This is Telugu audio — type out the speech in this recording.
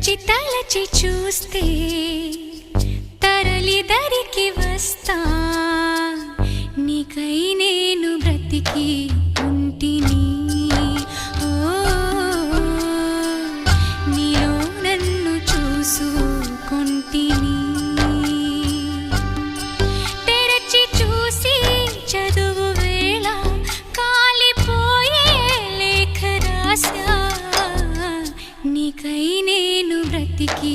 తలచి తలచి చూస్తే తరలి దరికి వస్తా. నీకై నేను బ్రతికి నేను బ్రతికి